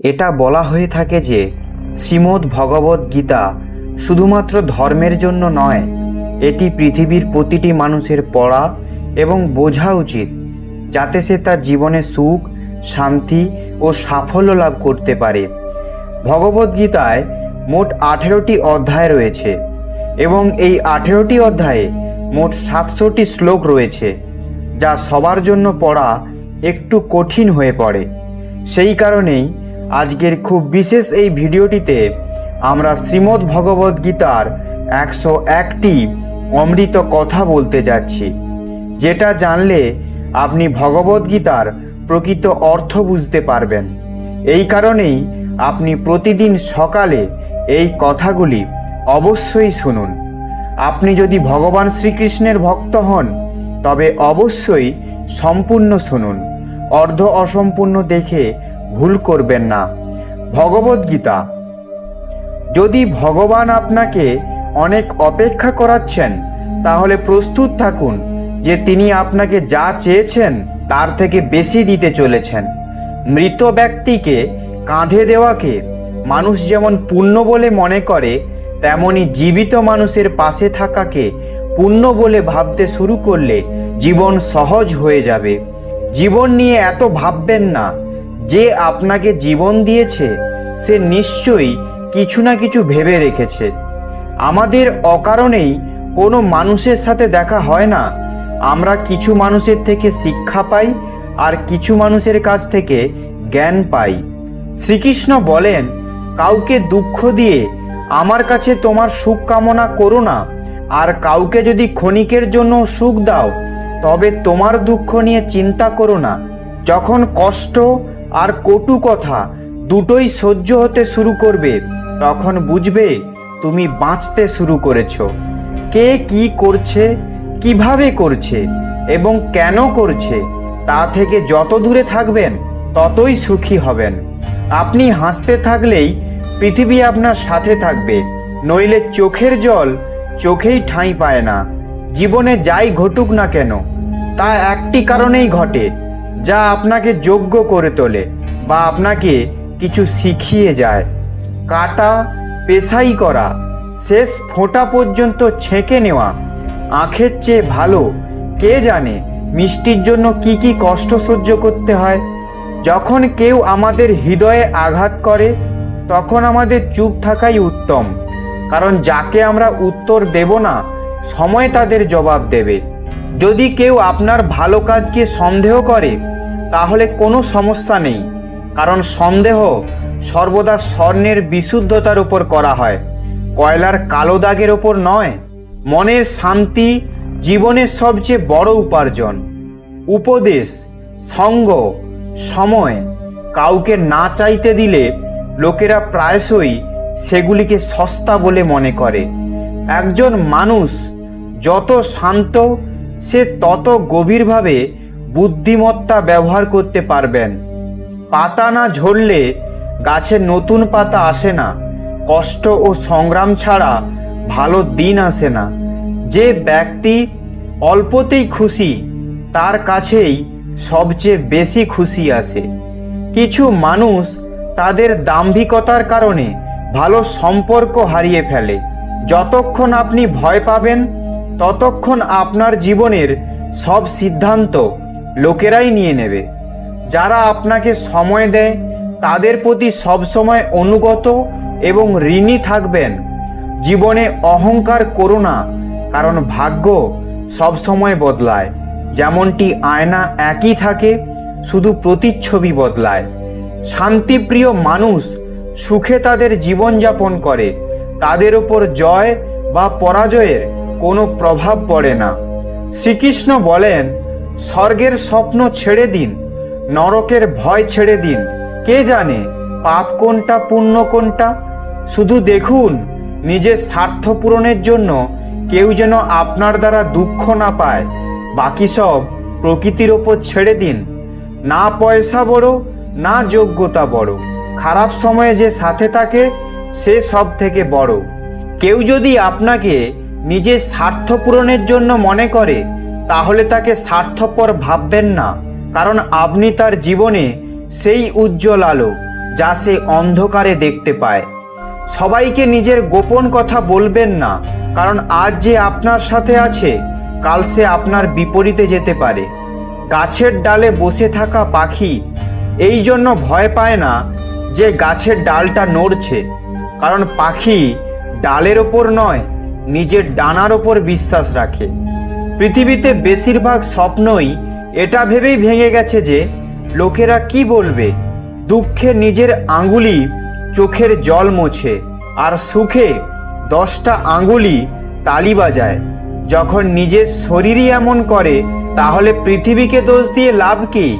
এটা বলা হয়ে থাকে যে শ্রীমদ্ ভগবদ গীতা শুধুমাত্র ধর্মের জন্য নয়, এটি পৃথিবীর প্রতিটি মানুষের পড়া এবং বোঝা উচিত, যাতে সে তার জীবনে সুখ, শান্তি ও সাফল্য লাভ করতে পারে। ভগবদ্গীতায় মোট আঠেরোটি অধ্যায় রয়েছে এবং এই আঠেরোটি অধ্যায়ে মোট সাতশোটি শ্লোক রয়েছে, যা সবার জন্য পড়া একটু কঠিন হয়ে পড়ে। সেই কারণেই আজকের খুব বিশেষ এই ভিডিওটিতে আমরা শ্রীমদ্ ভগবদ গীতার একশো একটি অমৃত কথা বলতে যাচ্ছি, যেটা জানলে আপনি ভগবদ্গীতার প্রকৃত অর্থ বুঝতে পারবেন। এই কারণেই আপনি প্রতিদিন সকালে এই কথাগুলি অবশ্যই শুনুন। আপনি যদি ভগবান শ্রীকৃষ্ণের ভক্ত হন, তবে অবশ্যই সম্পূর্ণ শুনুন। অর্ধ অসম্পূর্ণ দেখে ভুল করবেন না। ভগবদ্গীতা যদি ভগবান আপনাকে অনেক অপেক্ষা করাচ্ছেন, তাহলে প্রস্তুত থাকুন যে তিনি আপনাকে যা চেয়েছেন, তার থেকে বেশি দিতে চলেছেন। মৃত ব্যক্তিকে কাঁধে দেওয়াকে মানুষ যেমন পুণ্য বলে মনে করে, তেমনি জীবিত মানুষের পাশে থাকাকে পুণ্য বলে ভাবতে শুরু করলে জীবন সহজ হয়ে যাবে। জীবন নিয়ে এত ভাববেন না। যে আপনাকে জীবন দিয়েছে, সে নিশ্চয়ই কিছু না কিছু ভেবে রেখেছে। আমাদের অকারণেই কোনো মানুষের সাথে দেখা হয় না। আমরা কিছু মানুষের থেকে শিক্ষা পাই আর কিছু মানুষের কাছ থেকে জ্ঞান পাই। শ্রীকৃষ্ণ বলেন, কাউকে দুঃখ দিয়ে আমার কাছে তোমার সুখ কামনা করো না, আর কাউকে যদি ক্ষণিকের জন্য সুখ দাও, তবে তোমার দুঃখ নিয়ে চিন্তা করো না। যখন কষ্ট আর কটু কথা দুটোই সহ্য হতে শুরু করবে, তখন বুঝবে তুমি বাঁচতে শুরু করেছ। কে কি করছে, কীভাবে করছে এবং কেন করছে, তা থেকে যত দূরে থাকবেন, ততই সুখী হবেন। আপনি হাসতে থাকলেই পৃথিবী আপনার সাথে থাকবে, নইলে চোখের জল চোখেই ঠাঁই পায় না। জীবনে যাই ঘটুক না কেন, তা একটি কারণেই ঘটে। যা আপনাকে যোগ্য করে তোলে বা আপনাকে কিছু শিখিয়ে যায়। কাটা, পেশাই করা, শেষ ফোঁটা পর্যন্ত ছেঁকে নেওয়া, আখের চেয়ে ভালো, কে জানে মিষ্টির জন্য কি কি কষ্ট সহ্য করতে হয়? যখন কেউ আমাদের হৃদয়ে আঘাত করে, তখন আমাদের চুপ থাকাই উত্তম, কারণ যাকে আমরা উত্তর দেব না, সময় তাদের জবাব দেবে। যদি কেউ আপনার ভালো কাজকে সন্দেহ করে, তাহলে কোনো সমস্যা নেই, কারণ সন্দেহ সর্বদা স্বর্ণের বিশুদ্ধতার উপর করা হয়, কয়লার কালো দাগের ওপর নয়, মনের শান্তি জীবনের সবচেয়ে বড় উপার্জন। উপদেশ, সঙ্গ, সময় কাউকে না চাইতে দিলে লোকেরা প্রায়শই সেগুলিকে সস্তা বলে মনে করে। একজন মানুষ যত শান্ত সে তত গভীরভাবে বুদ্ধিমত্তা ব্যবহার করতে পারবেন। পাতা না ঝরলে গাছে নতুন পাতা আসে না। কষ্ট ও সংগ্রাম ছাড়া ভালো দিন আসে না। যে ব্যক্তি অল্পতেই খুশি, তার কাছেই সবচেয়ে বেশি খুশি আসে। কিছু মানুষ তাদের দাম্ভিকতার কারণে ভালো সম্পর্ক হারিয়ে ফেলে। যতক্ষণ আপনি ভয় পাবেন ততক্ষণ আপনার জীবনের সব সিদ্ধান্ত লোকেরাই নিয়ে নেবে। যারা আপনাকে সময় দেয়, তাদের প্রতি সবসময় অনুগত এবং ঋণী থাকবেন। জীবনে অহংকার করো না, কারণ ভাগ্য সবসময় বদলায়। যেমনটি আয়না একই থাকে, শুধু প্রতিচ্ছবি বদলায়। শান্তিপ্রিয় মানুষ সুখে তাদের জীবনযাপন করে। তাদের ওপর জয় বা পরাজয়ের কোনো প্রভাব পড়ে না। শ্রীকৃষ্ণ বলেন, স্বর্গের স্বপ্ন ছেড়ে দিন, নরকের ভয় ছেড়ে দিন। কে জানে পাপ কোনটা, পুণ্য কোনটা? শুধু দেখুন, নিজের স্বার্থ পূরণের জন্য কেউ যেন আপনার দ্বারা দুঃখ না পায়। বাকি সব প্রকৃতির ওপর ছেড়ে দিন। না পয়সা বড়, না যোগ্যতা বড়। খারাপ সময়ে যে সাথে থাকে, সে সব থেকে বড়। কেউ যদি আপনাকে নিজের স্বার্থ পূরণের জন্য মনে করে, তাহলে তাকে স্বার্থপর ভাববেন না, কারণ আপনি তার জীবনে সেই উজ্জ্বল আলো, যা সে অন্ধকারে দেখতে পায়। সবাইকে নিজের গোপন কথা বলবেন না, কারণ আজ যে আপনার সাথে আছে, কাল সে আপনার বিপরীতে যেতে পারে। গাছের ডালে বসে থাকা পাখি এই জন্য ভয় পায় না যে গাছের ডালটা নড়ছে, কারণ পাখি ডালের ওপর নয় নিজের ডানার ওপর বিশ্বাস রাখে। পৃথিবীতে বেশিরভাগ স্বপ্নই এটা ভেবেই ভেঙে গেছে যে, লোকেরা কি বলবে? দুঃখে নিজের আঙ্গুলি চোখের জল মোছে, আর সুখে দশটা আঙ্গুলি তালি বাজায়। যখন নিজের শরীরই এমন করে, তাহলে পৃথিবীকে দোষ দিয়ে লাভ কি?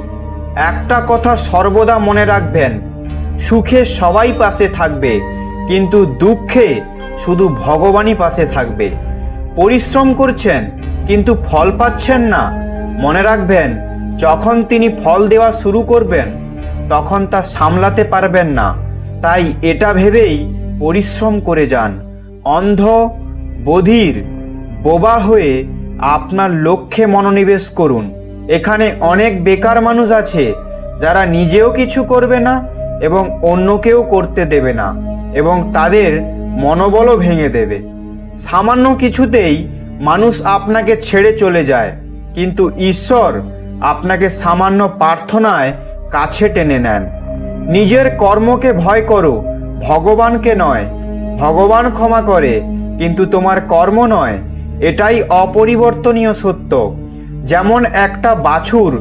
একটা কথা সর্বদা মনে রাখবেন, সুখে সবাই পাশে থাকবে, কিন্তু দুঃখে শুধু ভগবানই পাশে থাকবে। পরিশ্রম করছেন, কিন্তু ফল পাচ্ছেন না। মনে রাখবেন, যখন তিনি ফল দেওয়া শুরু করবেন, তখন তা সামলাতে পারবেন না। তাই এটা ভেবেই পরিশ্রম করে যান। অন্ধ, বধির, বোবা হয়ে আপনার লক্ষ্যে মনোনিবেশ করুন। এখানে অনেক বেকার মানুষ আছে, যারা নিজেও কিছু করবে না এবং অন্যকেও করতে দেবে না। এবং তাদের মনোবলও ভেঙে দেবে। সামান্য কিছুতেই মানুষ আপনাকে ছেড়ে চলে যায়, কিন্তু ঈশ্বর আপনাকে সামান্য প্রার্থনায় কাছে টেনে নেন। নিজের কর্মকে ভয় করো, ভগবানকে নয়। ভগবান ক্ষমা করে, কিন্তু তোমার কর্ম নয়। এটাই অপরিবর্তনীয় সত্য। যেমন একটা বাছুর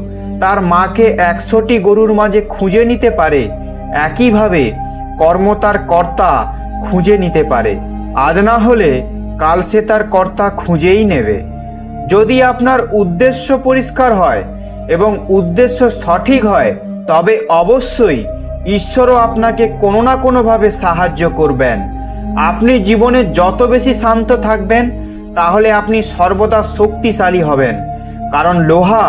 তার মাকে একশোটি গরুর মাঝে খুঁজে নিতে পারে, একইভাবে কর্ম তার কর্তা খুঁজে নিতে পারে। আজ না হলে কাল সে তার কর্তা খুঁজেই নেবে। যদি আপনার উদ্দেশ্য পরিষ্কার হয় এবং উদ্দেশ্য সঠিক হয়, তবে অবশ্যই ঈশ্বরও আপনাকে কোনো না কোনোভাবে সাহায্য করবেন। আপনি জীবনে যত বেশি শান্ত থাকবেন, তাহলে আপনি সর্বদা শক্তিশালী হবেন। কারণ লোহা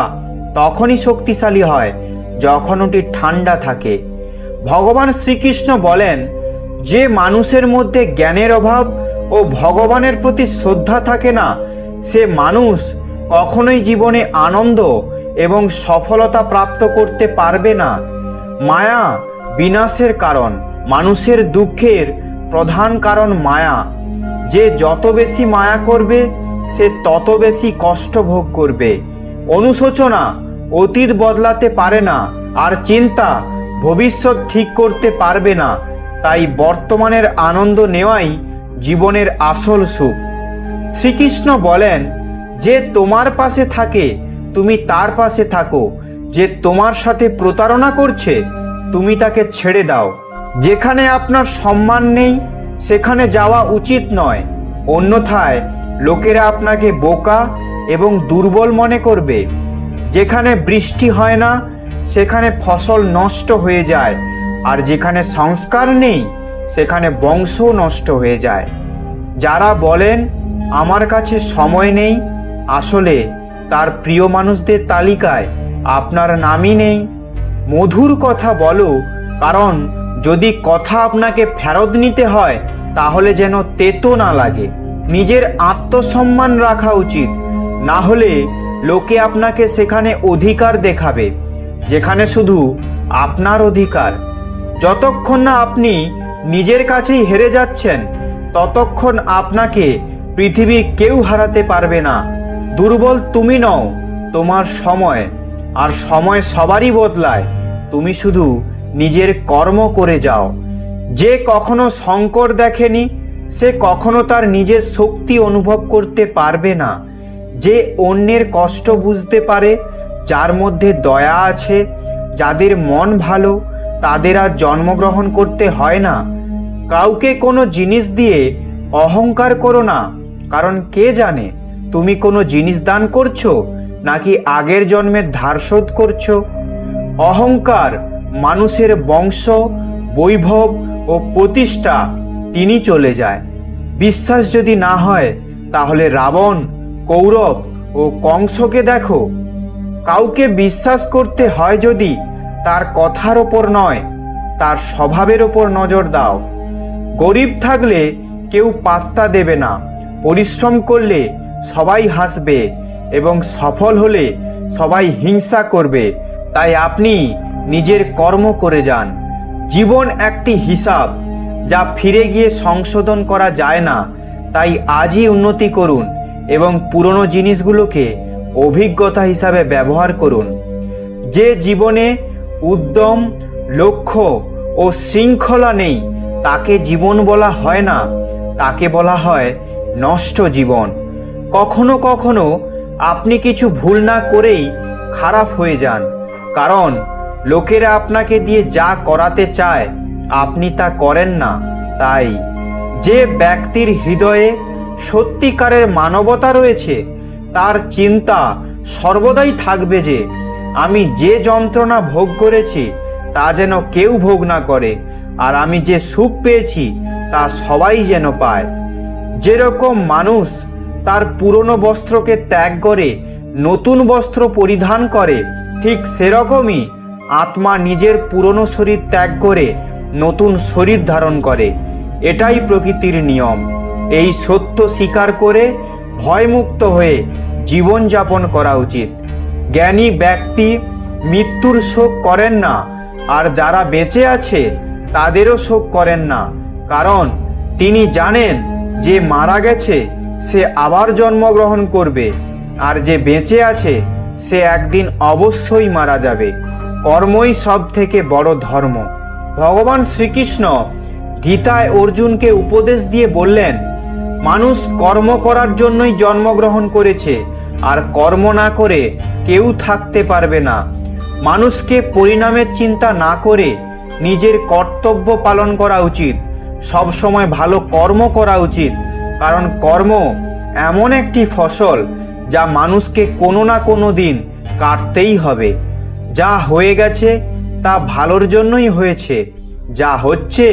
তখনই শক্তিশালী হয় যখন ওটি ঠান্ডা থাকে। ভগবান শ্রীকৃষ্ণ বলেন যে মানুষের মধ্যে জ্ঞানের অভাব ও ভগবানের প্রতি শ্রদ্ধা থাকে না, সে মানুষ কখনোই জীবনে আনন্দ এবং সফলতা প্রাপ্ত করতে পারবে না। মায়া বিনাশের কারণ, মানুষের দুঃখের প্রধান কারণ মায়া। যে যত বেশি মায়া করবে, সে তত বেশি কষ্ট ভোগ করবে। অনুশোচনা অতীত বদলাতে পারে না, আর চিন্তা ভবিষ্যৎ ঠিক করতে পারবে না। তাই বর্তমানের আনন্দ নেওয়াই জীবনের আসল সুখ। শ্রীকৃষ্ণ বলেন, যে তোমার পাশে থাকে, তুমি তার পাশে থাকো। যে তোমার সাথে প্রতারণা করছে, তুমি তাকে ছেড়ে দাও। যেখানে আপনার সম্মান নেই, সেখানে যাওয়া উচিত নয়। অন্যথায় লোকেরা আপনাকে বোকা এবং দুর্বল মনে করবে। যেখানে বৃষ্টি হয় না, সেখানে ফসল নষ্ট হয়ে যায়। আর যেখানে সংস্কার নেই, সেখানে বংশ নষ্ট হয়ে যায়। যারা বলেন, আমার কাছে সময় নেই, আসলে তার প্রিয় মানুষদের তালিকায় আপনার নামই নেই। মধুর কথা বলো, কারণ যদি কথা আপনাকে ফেরত নিতে হয়, তাহলে যেন তেতো না লাগে। নিজের আত্মসম্মান রাখা উচিত। না হলে লোকে আপনাকে সেখানে অধিকার দেখাবে, যেখানে শুধু আপনার অধিকার। যতক্ষণ না আপনি নিজের কাছেই হেরে যাচ্ছেন, ততক্ষণ আপনাকে পৃথিবীর কেউ হারাতে পারবে না। দুর্বল তুমি নও, তোমার সময়, আর সময় সবারই বদলায়। তুমি শুধু নিজের কর্ম করে যাও। যে কখনো সংকট দেখেনি, সে কখনো তার নিজের শক্তি অনুভব করতে পারবে না। যে অন্যের কষ্ট বুঝতে পারে, যার মধ্যে দয়া আছে, যাদের মন ভালো তাদের আর জন্মগ্রহণ করতে হয় না। কাউকে কোনো জিনিস দিয়ে অহংকার করো না, কারণ কে জানে তুমি কোনো জিনিস দান করছ নাকি আগের জন্মের ধার শোধ করছ। অহংকার মানুষের বংশ, বৈভব ও প্রতিষ্ঠা, তিনি চলে যায়। বিশ্বাস যদি না হয়, তাহলে রাবণ, কৌরব ও কংসকে দেখো। কাউকে বিশ্বাস করতে হয় যদি তার কথার ওপর নয়, তার স্বভাবের ওপর নজর দাও। গরিব থাকলে কেউ পাত্তা দেবে না, পরিশ্রম করলে সবাই হাসবে এবং সফল হলে সবাই হিংসা করবে। তাই আপনি নিজের কর্ম করে যান। জীবন একটি হিসাব, যা ফিরে গিয়ে সংশোধন করা যায় না। তাই আজই উন্নতি করুন এবং পুরনো জিনিসগুলোকে অভিজ্ঞতা হিসাবে ব্যবহার করুন। যে জীবনে উদ্যম, লক্ষ্য ও শৃঙ্খলা নেই। তাকে জীবন বলা হয় না। তাকে বলা হয় নষ্ট জীবন। কখনো কখনো আপনি কিছু ভুল না করেই খারাপ হয়ে যান। কারণ, লোকেরা আপনাকে দিয়ে যা করাতে চায়, আপনি তা করেন না। তাই, যে ব্যক্তির হৃদয়ে সত্যিকারের মানবতা রয়েছে, তার চিন্তা সর্বদাই থাকবে যে আমি যে যন্ত্রণা ভোগ করেছি, তা যেন কেউ ভোগ না করে, আর আমি যে সুখ পেয়েছি, তা সবাই যেন পায়। যেরকম মানুষ তার পুরনো বস্ত্রকে ত্যাগ করে, নতুন বস্ত্র পরিধান করে, ঠিক সেরকমই আত্মা নিজের পুরনো শরীর ত্যাগ করে, নতুন শরীর ধারণ করে। এটাই প্রকৃতির নিয়ম। এই সত্য স্বীকার করে ভয়মুক্ত হয়ে জীবনযাপন করা উচিত। জ্ঞানী ব্যক্তি মৃত্যুর শোক করেন না, আর যারা বেঁচে আছে, তাদেরও শোক করেন না। কারণ তিনি জানেন, যে মারা গেছে, সে আবার জন্মগ্রহণ করবে, আর যে বেঁচে আছে, সে একদিন অবশ্যই মারা যাবে। কর্মই সব থেকে বড় ধর্ম। ভগবান শ্রীকৃষ্ণ গীতায় অর্জুনকে উপদেশ দিয়ে বললেন, মানুষ কর্ম করার জন্যই জন্মগ্রহণ করেছে আর কর্ম না করে কেউ থাকতে পারবে না। মানুষকে পরিণামের চিন্তা না করে নিজের কর্তব্য পালন করা উচিত। সব সময় ভালো কর্ম করা উচিত। কারণ কর্ম এমন একটি ফসল যা মানুষকে কোনো না কোনো দিন কাটতেই হবে। যা হয়ে গেছে তা ভালোর জন্যই হয়েছে। যা হচ্ছে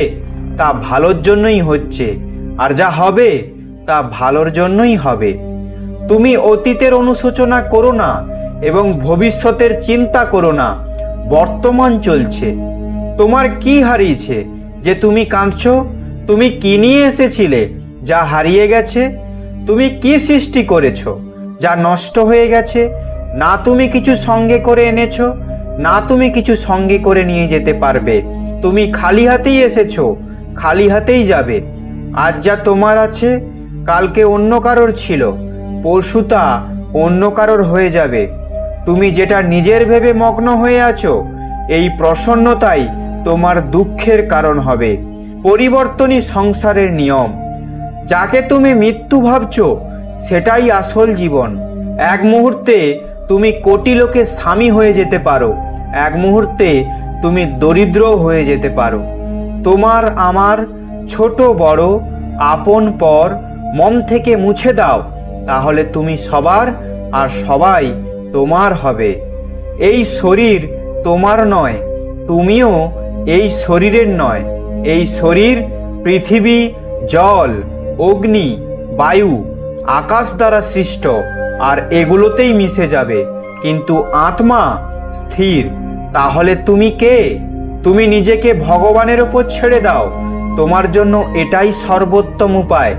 তা ভালোর জন্যই হচ্ছে। আর যা হবে তা ভালোর জন্যই হবে। তুমি অতীতের অনুশোচনা করো না এবং ভবিষ্যতের চিন্তা করো না। বর্তমান চলছে। তোমার কি হারিয়েছে? যে তুমি কাঁদছো? তুমি কি নিয়ে এসেছিলে? যা হারিয়ে গেছে? তুমি কি সৃষ্টি করেছ? যা নষ্ট হয়ে গেছে? না তুমি কিছু সঙ্গে করে এনেছ? না তুমি কিছু সঙ্গে করে নিয়ে যেতে পারবে? তুমি খালি হাতেই এসেছ? খালি হাতেই যাবে। আজ যা তোমার আছে, কালকে অন্য কারোর ছিল। পরশু তা অন্য কারোর হয়ে যাবে। তুমি যেটা নিজের ভেবে মগ্ন হয়ে আছো, এই প্রসন্নতাই তোমার দুঃখের কারণ হবে। পরিবর্তনই সংসারের নিয়ম। যাকে তুমি মৃত্যু ভাবছ, সেটাই আসল জীবন। এক মুহূর্তে তুমি কোটি লোকের স্বামী হয়ে যেতে পারো। এক মুহূর্তে তুমি দরিদ্র হয়ে যেতে পারো। তোমার আমার ছোট বড় আপন পর মন থেকে মুছে দাও। তাহলে তুমি সবার আর সবাই তোমার হবে। এই শরীর তোমার নয়, তুমিও এই শরীরের নয়। এই শরীর পৃথিবী, জল, অগ্নি, বায়ু, আকাশ দ্বারা সৃষ্ট, আর এগুলোতেই মিশে যাবে। কিন্তু আত্মা স্থির, তাহলে তুমি কে? তুমি নিজেকে ভগবানের ওপর ছেড়ে দাও। তোমার জন্য এটাই সর্বোত্তম উপায়।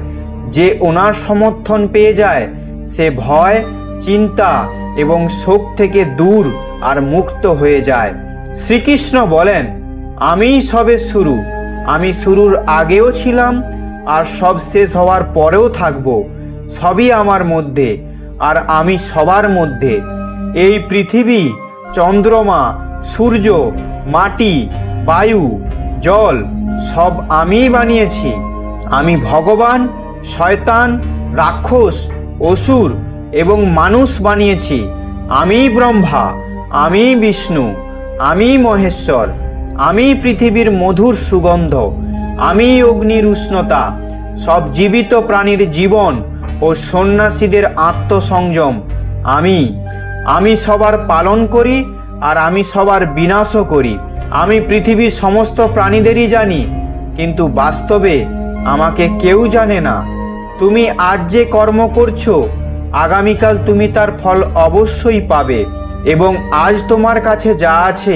যে ওনার সমর্থন পেয়ে যায়, সে ভয়, চিন্তা এবং শোক থেকে দূর আর মুক্ত হয়ে যায়। শ্রীকৃষ্ণ বলেন, আমিই সবে শুরু। আমি শুরুর আগেও ছিলাম আর সব শেষ হওয়ার পরেও থাকব। সবই আমার মধ্যে আর আমি সবার মধ্যে। এই পৃথিবী চন্দ্রমা, সূর্য, মাটি, বায়ু, জল, সব আমিই বানিয়েছি। আমি ভগবান শয়তান, রাক্ষস, অসুর এবং মানুষ বানিয়েছি। আমি ব্রহ্মা, আমি বিষ্ণু, আমি মহেশ্বর, আমি পৃথিবীর মধুর সুগন্ধ, আমি অগ্নির উষ্ণতা, সব জীবিত প্রাণীর জীবন ও সন্ন্যাসীদের আত্মসংযম। আমি আমি সবার পালন করি আর আমি সবার বিনাশও করি। আমি পৃথিবীর সমস্ত প্রাণীদেরই জানি, কিন্তু বাস্তবে আমাকে কেউ জানে না। তুমি আজ যে কর্ম করছ, আগামীকাল তুমি তার ফল অবশ্যই পাবে এবং আজ তোমার কাছে যা আছে,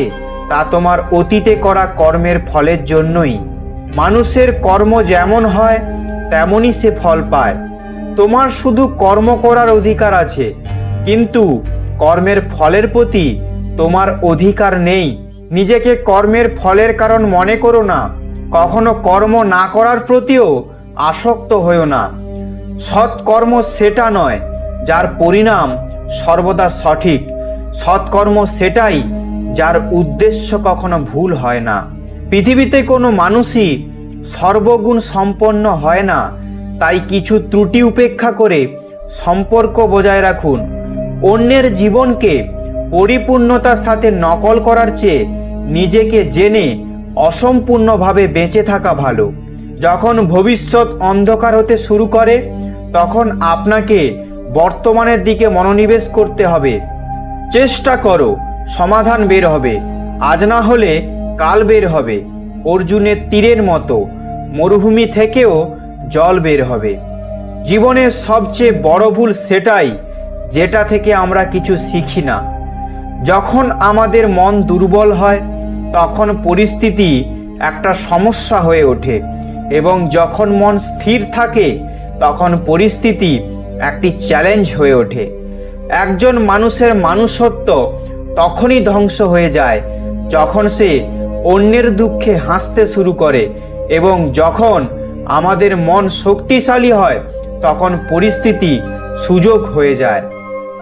তা তোমার অতীতে করা কর্মের ফলের জন্যই। মানুষের কর্ম যেমন হয়, তেমনই সে ফল পায়। তোমার শুধু কর্ম করার অধিকার আছে, কিন্তু কর্মের ফলের প্রতি তোমার অধিকার নেই। নিজেকে কর্মের ফলের কারণ মনে করো না। কখনো কর্ম না করার প্রতিও আসক্ত হয়েও না। সৎকর্ম সেটা নয়, যার পরিণাম সর্বদা সঠিক। সৎকর্ম সেটাই যার উদ্দেশ্য কখনো ভুল হয় না। পৃথিবীতে কোনো মানুষই সর্বগুণ সম্পন্ন হয় না, তাই কিছু ত্রুটি উপেক্ষা করে সম্পর্ক বজায় রাখুন। অন্যের জীবনকে পরিপূর্ণতার সাথে নকল করার চেয়ে নিজেকে জেনে অসম্পূর্ণভাবে বেঁচে থাকা ভালো। যখন ভবিষ্যৎ অন্ধকার হতে শুরু করে, তখন আপনাকে বর্তমানের দিকে মনোনিবেশ করতে হবে। চেষ্টা করো, সমাধান বের হবে। আজ না হলে কাল বের হবে। অর্জুনের তীরের মতো মরুভূমি থেকেও জল বের হবে। জীবনের সবচেয়ে বড় ভুল সেটাই যেটা থেকে আমরা কিছু শিখি না। যখন আমাদের মন দুর্বল হয় তখন পরিস্থিতি একটা সমস্যা হয়ে ওঠে এবং যখন মন স্থির থাকে, তখন পরিস্থিতি একটি চ্যালেঞ্জ হয়ে ওঠে। একজন মানুষের মানুষত্ব তখনই ধ্বংস হয়ে যায় যখন সে অন্যের দুঃখে হাসতে শুরু করে এবং যখন আমাদের মন শক্তিশালী হয়, তখন পরিস্থিতি সুযোগ হয়ে যায়।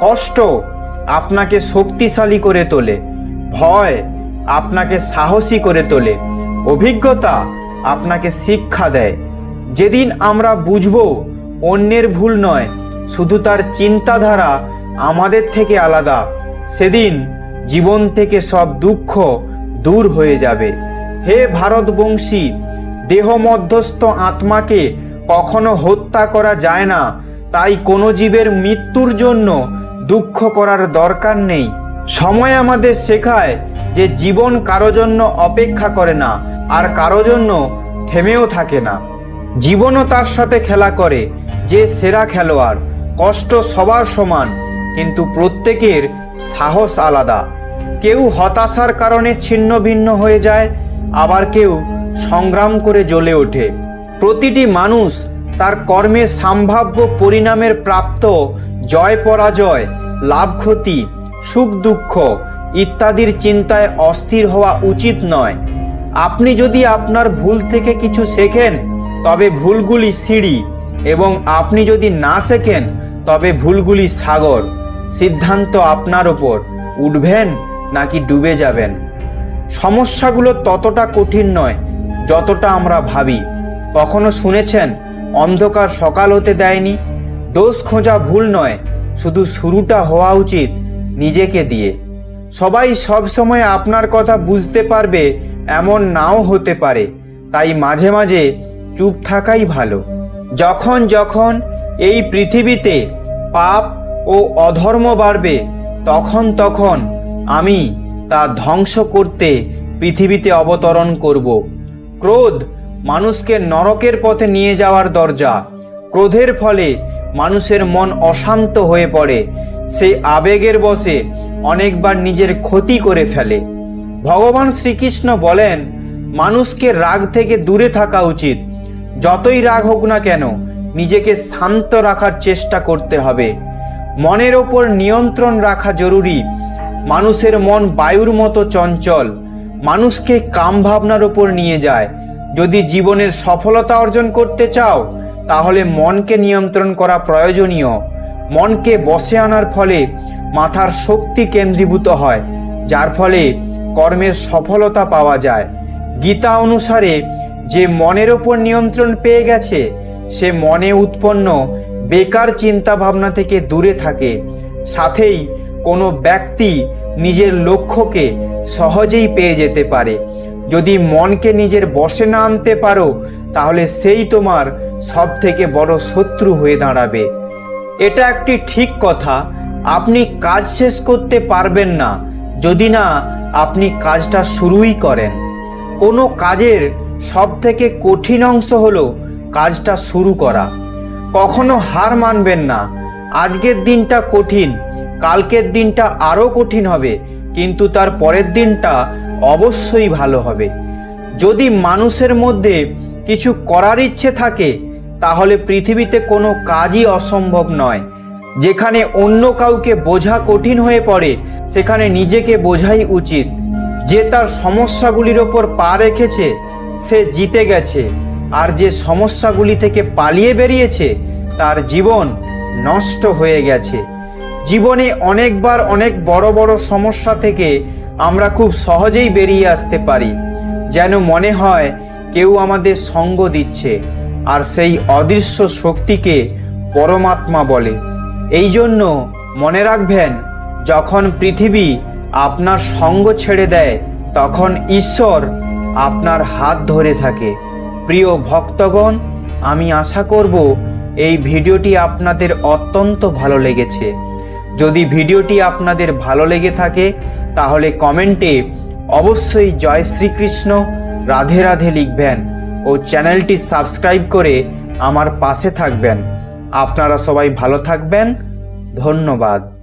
কষ্ট আপনাকে শক্তিশালী করে তোলে। ভয় আপনাকে সাহসী করে তোলে। অভিজ্ঞতা আপনাকে শিক্ষা দেয়। যেদিন আমরা বুঝব অন্যের ভুল নয়, শুধু তার চিন্তাধারা আমাদের থেকে আলাদা, সেদিন জীবন থেকে সব দুঃখ দূর হয়ে যাবে। হে ভারতবংশী, দেহ মধ্যস্থ আত্মাকে কখনো হত্যা করা যায় না, তাই কোনো জীবের মৃত্যুর জন্য দুঃখ করার দরকার নেই। সময় আমাদের শেখায় যে জীবন কারও জন্য অপেক্ষা করে না, আর কারও জন্য থেমেও থাকে না। জীবনও তার সাথে খেলা করে, যে সেরা খেলোয়াড়। কষ্ট সবার সমান, কিন্তু প্রত্যেকের সাহস আলাদা। কেউ হতাশার কারণে ছিন্ন ভিন্ন হয়ে যায়, আবার কেউ সংগ্রাম করে জ্বলে ওঠে। প্রতিটি মানুষ তার কর্মের সম্ভাব্য পরিণামের প্রাপ্ত জয় পরাজয় লাভ ক্ষতি সুখ, দুঃখ ইত্যাদির চিন্তায় অস্থির হওয়া উচিত নয়। আপনি যদি আপনার ভুল থেকে কিছু শেখেন, তবে ভুলগুলি সিঁড়ি এবং আপনি যদি না শেখেন, তবে ভুলগুলি সাগর। সিদ্ধান্ত আপনার ওপর উঠবেন নাকি ডুবে যাবেন? সমস্যাগুলো ততটা কঠিন নয় যতটা আমরা ভাবি। কখনো শুনেছেন, অন্ধকার সকাল হতে দেয়নি? দোষ খোঁজা ভুল নয়, শুধু শুরুটা হওয়া উচিত। নিজেকে দিয়ে। সবাই সব সময় আপনার কথা বুঝতে পারবে, এমন নাও হতে পারে। তাই মাঝে মাঝে চুপ থাকাই ভালো। যখন যখন এই পৃথিবীতে পাপ ও অধর্ম বাড়বে, তখন তখন আমি তা ধ্বংস করতে পৃথিবীতে অবতরণ করব। ক্রোধ মানুষকে নরকের পথে নিয়ে যাওয়ার দরজা। ক্রোধের ফলে মানুষের মন অশান্ত হয়ে পড়ে। সে আবেগের বসে অনেকবার নিজের ক্ষতি করে ফেলে। ভগবান শ্রীকৃষ্ণ বলেন, মানুষকে রাগ থেকে দূরে থাকা উচিত। যতই রাগ হোক না কেন, নিজেকে শান্ত রাখার চেষ্টা করতে হবে। মনের ওপর নিয়ন্ত্রণ রাখা জরুরি। মানুষের মন বায়ুর মতো চঞ্চল। মানুষকে কাম ভাবনার ওপর নিয়ে যায়। যদি জীবনের সফলতা অর্জন করতে চাও, তাহলে মনকে নিয়ন্ত্রণ করা প্রয়োজনীয়। মনকে বসে আনার ফলে মাথার শক্তি কেন্দ্রীভূত হয়, যার ফলে কর্মের সফলতা পাওয়া যায়। গীতা অনুসারে যে মনের ওপর নিয়ন্ত্রণ পেয়ে গেছে, সে মনে উৎপন্ন বেকার চিন্তা ভাবনা থেকে দূরে থাকে। সাথেই কোনো ব্যক্তি নিজের লক্ষ্যকে সহজেই পেয়ে যেতে পারে। যদি মনকে নিজের বসে না আনতে পারো, তাহলে সেই তোমার সব থেকে বড় শত্রু হয়ে দাঁড়াবে। এটা একটি ঠিক কথা। আপনি কাজ শেষ করতে পারবেন না, যদি না আপনি কাজটা শুরুই করেন। কোনো কাজের সব থেকে কঠিন অংশ হলো কাজটা শুরু করা। কখনো হার মানবেন না। আজকের দিনটা কঠিন, কালকের দিনটা আরও কঠিন হবে, কিন্তু তার পরের দিনটা অবশ্যই ভালো হবে। যদি মানুষের মধ্যে কিছু করার ইচ্ছে থাকে তাহলে পৃথিবীতে কোনো কাজই অসম্ভব নয়। যেখানে অন্য কাউকে বোঝা কঠিন হয়ে পড়ে, সেখানে নিজেকে বোঝাই উচিত। যে তার সমস্যাগুলির ওপর পা রেখেছে, সে জিতে গেছে। আর যে সমস্যাগুলি থেকে পালিয়ে বেরিয়েছে, তার জীবন নষ্ট হয়ে গেছে। জীবনে অনেকবার অনেক বড় বড় সমস্যা থেকে আমরা খুব সহজেই বেরিয়ে আসতে পারি। যেন মনে হয়, কেউ আমাদের সঙ্গ দিচ্ছে। আর সেই অদৃশ্য শক্তিকে পরমাত্মা বলে। এই জন্য মনে রাখবেন, যখন পৃথিবী আপনার সঙ্গ ছেড়ে দেয়, তখন ঈশ্বর আপনার হাত ধরে থাকে। প্রিয় ভক্তগণ, আমি আশা করব এই ভিডিওটি আপনাদের অত্যন্ত ভালো লেগেছে। যদি ভিডিওটি আপনাদের ভালো লেগে থাকে, তাহলে কমেন্টে অবশ্যই জয় শ্রীকৃষ্ণ, রাধে রাধে লিখবেন। ও চ্যানেলটি সাবস্ক্রাইব করে আমার পাশে থাকবেন। আপনারা সবাই ভালো থাকবেন। ধন্যবাদ।